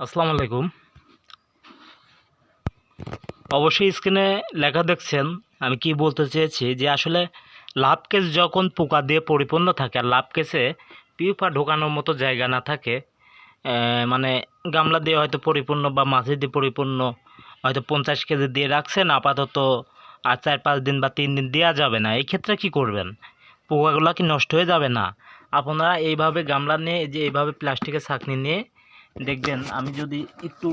আসসালামু আলাইকুম। অবশ্যই স্ক্রিনে লেখা দেখছেন, আমি কি বলতে চেয়েছি যে আসলে লাভ কেস যখন পোকা দিয়ে পরিপূর্ণ থাকে আর লাভ কেসে পিউপা ঢোকানোর মতো জায়গা না থাকে মানে গামলা দিয়ে হয়তো পরিপূর্ণ বা মাছি দিয়ে পরিপূর্ণ হয়তো পঞ্চাশ কেজি দিয়ে রাখছেন, আপাতত আর চার পাঁচ দিন বা তিন দিন দেওয়া যাবে না। এই ক্ষেত্রে কি করবেন? পোকাগুলো কি নষ্ট হয়ে যাবে না? আপনারা এইভাবে গামলা নিয়ে যে এইভাবে প্লাস্টিকের ছাঁকনি নিয়ে দেখবেন, আমি যদি একটু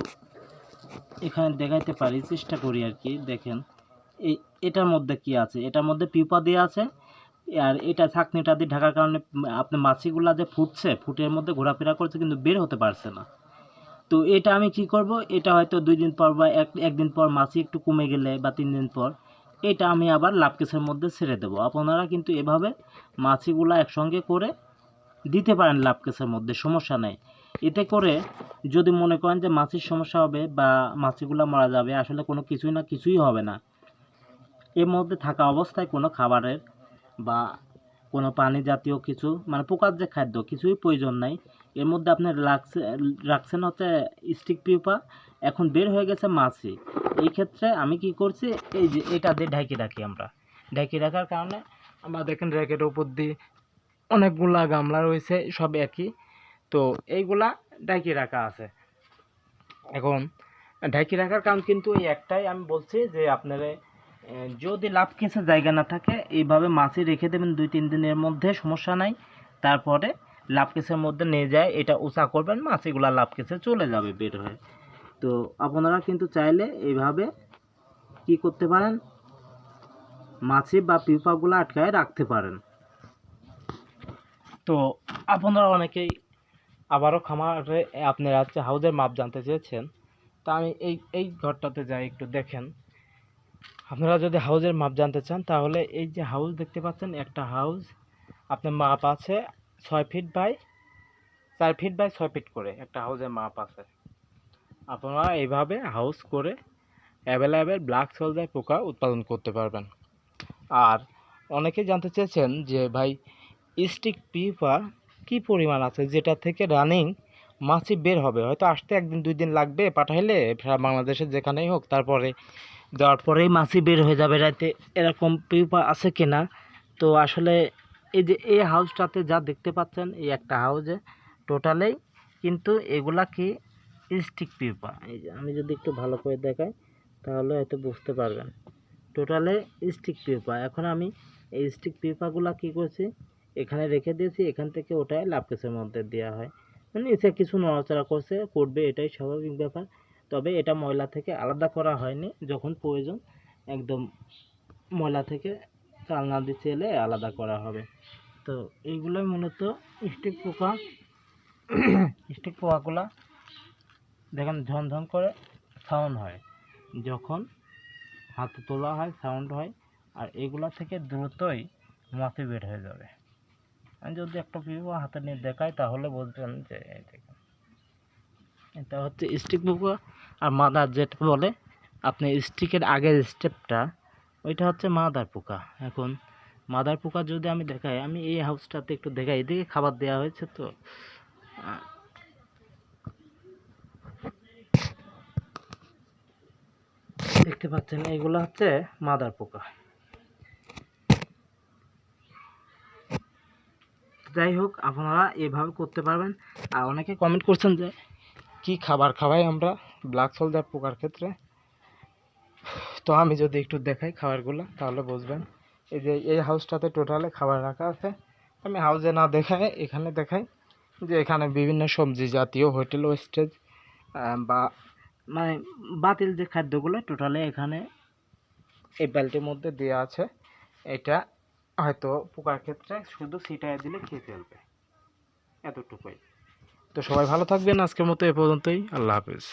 এখানে দেখাইতে পারি, চেষ্টা করি আর কি, দেখেন। এই এটার মধ্যে কি আছে? এটার মধ্যে পিউপা দিয়ে আছে, আর এটা ছাকনিটা দিয়ে ঢাকার কারণে আপনি মাছিগুলা যে ফুটছে, ফুটের মধ্যে ঘোরাফেরা করছে, কিন্তু বের হতে পারছে না। তো এটা আমি কি করব? এটা হয়তো দুই দিন পর বা এক, একদিন পর মাছি একটু কমে গেলে বা তিন দিন পর, এটা আমি আবার লাভকেসের মধ্যে ছেড়ে দেবো। আপনারা কিন্তু এভাবে মাছিগুলা একসঙ্গে করে দিতে পারেন লাভকেসের মধ্যে, সমস্যা নেই। এতে করে যদি মনে করেন যে মাছির সমস্যা হবে বা মাছিগুলো মারা যাবে, আসলে কোনো কিছুই না, কিছুই হবে না। এর মধ্যে থাকা অবস্থায় কোনো খাবারের বা কোনো পানি জাতীয় কিছু মানে পোকার যে খাদ্য, কিছুই প্রয়োজন নাই। এর মধ্যে আপনি রাখছে, রাখছেন হচ্ছে স্টিক পিউপা এখন বের হয়ে গেছে মাছি। এই ক্ষেত্রে আমি কি করছি, এই যে এটা দিয়ে ঢাকি রাখি আমরা। ঢাকি রাখার কারণে আমরা দেখেন র্যাকেটের উপর দিয়ে অনেকগুলা গামলা রয়েছে, সব একই। তো এইগুলা ঢাকি রাখা আছে। এখন, ঢাকি রাখার কারণ কিন্তু এই একটাই আমি বলছি যে আপনারা যদি লাভ কেসে জায়গা না থাকে, এইভাবে মাছি রেখে দেবেন দুই, তিন দিনের মধ্যে, সমস্যা নাই। তারপরে লাভ কেসের মধ্যে নিয়ে যায়, এটা উঁচা করবেন, মাছিগুলা লাভ কেসে চলে যাবে বের হয়ে। তো আপনারা কিন্তু চাইলে এইভাবে কি করতে পারেন? মাছি বা পিউপাগুলো আটকায় রাখতে পারেন। তো আপনারা অনেকেই আবারও খামারে আপনারা হচ্ছে হাউজের মাপ জানতে চেয়েছেন। তা আমি এই এই ঘরটাতে যাই, একটু দেখেন। আপনারা যদি হাউজের মাপ জানতে চান, তাহলে এই যে হাউস দেখতে পাচ্ছেন, একটা হাউস আপনার মাপ আছে ছয় ফিট বাই চার ফিট বাই ছয় ফিট করে, একটা হাউজের মাপ আছে। আপনারা এইভাবে হাউস করে অ্যাভেলেবেল ব্ল্যাক সোলজার পোকা উৎপাদন করতে পারবেন। আর অনেকে জানতে চেয়েছেন যে ভাই, স্টিক পিপা কি পরিমাণ আছে? যেটা থেকে রানিং মাছি বের হবে। হয়তো আসতে একদিন, দুই দিন লাগবে পাঠাইলে, সারা বাংলাদেশে যেখানেই হোক, তারপরে দেওয়ার পরেই মাছি বের হয়ে যাবে রাতে এরকম পিউপা আছে কিনা? তো আসলে এই যে, এই হাউসটাতে যা দেখতে পাচ্ছেন, এই একটা হাউসে টোটালেই কিন্তু এগুলা কি স্টিক পিউপা? এই যে, আমি যদি একটু ভালো করে দেখাই, তাহলে হয়তো বুঝতে পারবেন। টোটালে স্টিক পিউপা। এখন আমি এই স্টিক পিউপাগুলা কি করছি? এখানে রেখে দিয়েছি, এখান থেকে ওটাই লাভকেসের মধ্যে দেওয়া হয়। মানে এসে কিছু নড়াচড়া করছে, করবে, এটাই স্বাভাবিক ব্যাপার। তবে এটা ময়লা থেকে আলাদা করা হয়নি, যখন প্রয়োজন একদম ময়লা থেকে চালনা দিতে এলে আলাদা করা হবে। তো এইগুলোই মূলত স্টিক পোকা স্টিক পোকাগুলা দেখেন ঝনঝন করে সাউন্ড হয়। যখন হাতে তোলা হয় সাউন্ড হয়, আর এগুলা থেকে দ্রুতই মাছি বের হয়ে যাবে। আমি যদি একটা পিপো হাতে নিয়ে দেখাই, তাহলে বুঝবেন যে এটা হচ্ছে স্টিক পোকা আর মাদার যেটা বলে, আপনি স্টিকের আগের স্টেপটা ওইটা হচ্ছে মাদার পোকা। এখন মাদার পোকা যদি আমি দেখাই, আমি এই হাউসটাতে একটু দেখাই, এদিকে খাবার দেওয়া হয়েছে তো। দেখতে পাচ্ছেন, এগুলো হচ্ছে মাদার পোকা। যাই হোক, আপনারা এভাবে করতে পারবেন। আর অনেকে কমেন্ট করছেন যে, কি খাবার খাওয়াই আমরা ব্ল্যাক সোলজার পোকার ক্ষেত্রে? তো আমি যদি একটু দেখাই খাবারগুলো, তাহলে বুঝবেন। এই যে, এই হাউসটাতে টোটালে খাবার রাখা আছে। আমি হাউসে না দেখাই, এখানে দেখাই যে, এখানে বিভিন্ন সবজি জাতীয় হোটেল ওয়েস্টেজ বা মানে বাতিল যে খাদ্যগুলো টোটালে এখানে এই বেল্টের মধ্যে দেওয়া আছে। এটা হয়তো পোকার ক্ষেত্রে শুধু ছিটায় দিলে খেয়ে ফেলবে, এতটুকুই। তো সবাই ভালো থাকবেন, আজকের মতো এ পর্যন্তই, আল্লাহ হাফিজ।